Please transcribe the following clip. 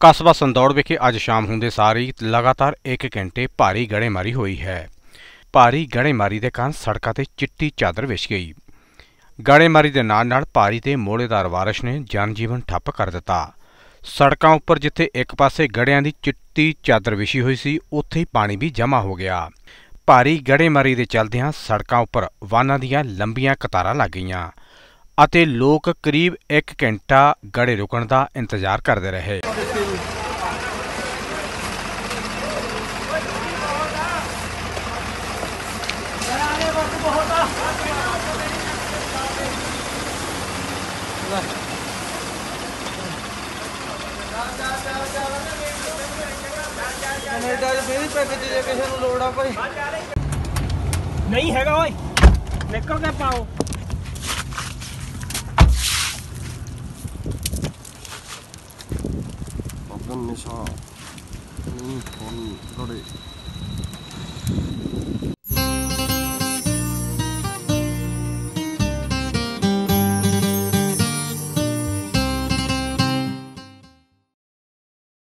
ਕਸਬਾ ਸੰਦੌੜ ਵਿਖੇ ਅੱਜ ਸ਼ਾਮ ਹੁੰਦੇ ਸਾਰੀ ਲਗਾਤਾਰ 1 ਘੰਟੇ ਭਾਰੀ ਗੜੇਮਾਰੀ ਹੋਈ ਹੈ। ਭਾਰੀ ਗੜੇਮਾਰੀ ਦੇ ਕਾਰਨ ਸੜਕਾਂ ਤੇ ਚਿੱਟੀ ਚਾਦਰ ਵਿਛ ਗਈ। ਗੜੇਮਾਰੀ ਦੇ ਨਾਲ ਨਾਲ ਭਾਰੀ ਤੇ ਮੋੜੇਦਾਰ ਬਾਰਿਸ਼ ਨੇ ਜਨਜੀਵਨ ਠੱਪ ਕਰ ਦਿੱਤਾ। ਸੜਕਾਂ ਉੱਪਰ ਜਿੱਥੇ ਇੱਕ ਪਾਸੇ ਗੜਿਆਂ ਦੀ ਚਿੱਟੀ ਚਾਦਰ ਵਿਛੀ ਹੋਈ ਸੀ, ਉੱਥੇ ਹੀ ਪਾਣੀ ਵੀ ਜਮ੍ਹਾਂ ਹੋ ਗਿਆ। ਭਾਰੀ ਗੜੇਮਾਰੀ ਦੇ ਚਲਦਿਆਂ ਸੜਕਾਂ ਉੱਪਰ ਵਾਹਨਾਂ ਦੀਆਂ ਲੰਬੀਆਂ ਕਤਾਰਾਂ ਲੱਗ ਗਈਆਂ। ਅਤੇ ਲੋਕ ਕਰੀਬ 1 ਘੰਟਾ ਗੜੇ ਰੁਕਣ ਦਾ ਇੰਤਜ਼ਾਰ ਕਰਦੇ ਰਹੇ। ਕੈਨੇਡਾ 'ਚ ਫੇਰ ਪੈਕੇਜ ਜੇ ਕਿਸੇ ਨੂੰ ਲੋੜ ਆ ਭਾਈ ਨਹੀਂ ਹੈਗਾ ਓਏ। ਨਿਕਲ ਕੇ ਪਾਓ। ਅਬਦਨ ਨਿਸ਼ਾ ਨਹੀਂ ਫੋਨ ਲੋੜੇ